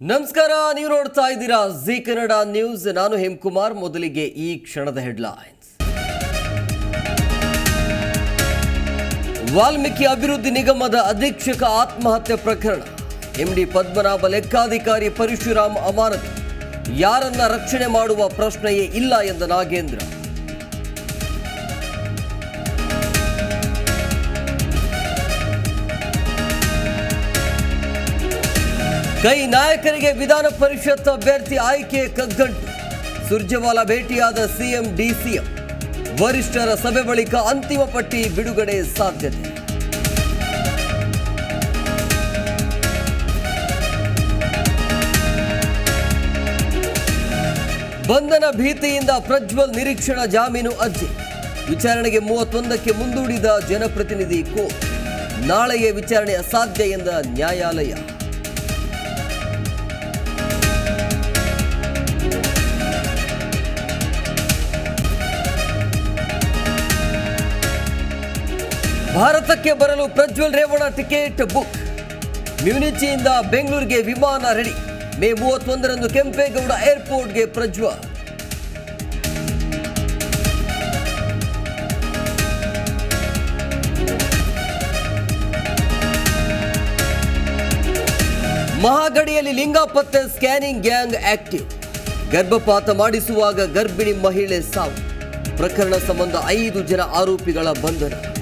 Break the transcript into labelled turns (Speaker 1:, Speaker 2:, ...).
Speaker 1: ನಮಸ್ಕಾರ, ನೀವು ನೋಡ್ತಾ ಇದ್ದೀರಾ ಜಿ ಕನ್ನಡ ನ್ಯೂಸ್. ನಾನು ಹೇಮಕುಮಾರ್, ಮೊದಲಿಗೆ ಈ ಕ್ಷಣದ ಹೆಡ್ಲೈನ್ಸ್. ವಾಲ್ಮೀಕಿ ಅಭಿವೃದ್ಧಿ ನಿಗಮದ ಅಧೀಕ್ಷಕ ಆತ್ಮಹತ್ಯೆ ಪ್ರಕರಣ. ಎಂಡಿ ಪದ್ಮನಾಭ ಲೆಕ್ಕಾಧಿಕಾರಿ ಪರಶುರಾಮ್ ಅಮಾನತ್. ಯಾರನ್ನ ರಕ್ಷಣೆ ಮಾಡುವ ಪ್ರಶ್ನೆಯೇ ಇಲ್ಲ ಎಂದ ನಾಗೇಂದ್ರ. ಕೈ ನಾಯಕರಿಗೆ ವಿಧಾನ ಪರಿಷತ್ ಅಭ್ಯರ್ಥಿ ಆಯ್ಕೆ ಕಗ್ಗಂಟು. ಸುರ್ಜೇವಾಲಾ ಭೇಟಿಯಾದ ಸಿಎಂ, ಡಿಸಿಎಂ. ವರಿಷ್ಠರ ಸಭೆ ಬಳಿಕ ಅಂತಿಮ ಪಟ್ಟಿ ಬಿಡುಗಡೆ ಸಾಧ್ಯತೆ. ಬಂಧನ ಭೀತಿಯಿಂದ ಪ್ರಜ್ವಲ್ ನಿರೀಕ್ಷಣಾ ಜಾಮೀನು ಅರ್ಜಿ. ವಿಚಾರಣೆಗೆ ಮೂವತ್ತೊಂದಕ್ಕೆ ಮುಂದೂಡಿದ ಜನಪ್ರತಿನಿಧಿ ಕೋರ್ಟ್. ನಾಳೆಯೇ ವಿಚಾರಣೆ ಅಸಾಧ್ಯ ಎಂದ ನ್ಯಾಯಾಲಯ. ಭಾರತಕ್ಕೆ ಬರಲು ಪ್ರಜ್ವಲ್ ರೇವಣ ಟಿಕೆಟ್ ಬುಕ್. ಮ್ಯೂನಿಚಿಯಿಂದ ಬೆಂಗಳೂರಿಗೆ ವಿಮಾನ ರೆಡಿ. ಮೇ ಮೂವತ್ತೊಂದರಂದು ಕೆಂಪೇಗೌಡ ಏರ್ಪೋರ್ಟ್ಗೆ ಪ್ರಜ್ವಲ್. ಮಹಾಗಡಿಯಲ್ಲಿ ಲಿಂಗ ಸ್ಕ್ಯಾನಿಂಗ್ ಗ್ಯಾಂಗ್ ಆಕ್ಟಿವ್. ಗರ್ಭಪಾತ ಮಾಡಿಸುವಾಗ ಗರ್ಭಿಣಿ ಮಹಿಳೆ ಸಾವು. ಪ್ರಕರಣ ಸಂಬಂಧ ಐದು ಜನ ಆರೋಪಿಗಳ ಬಂಧನ.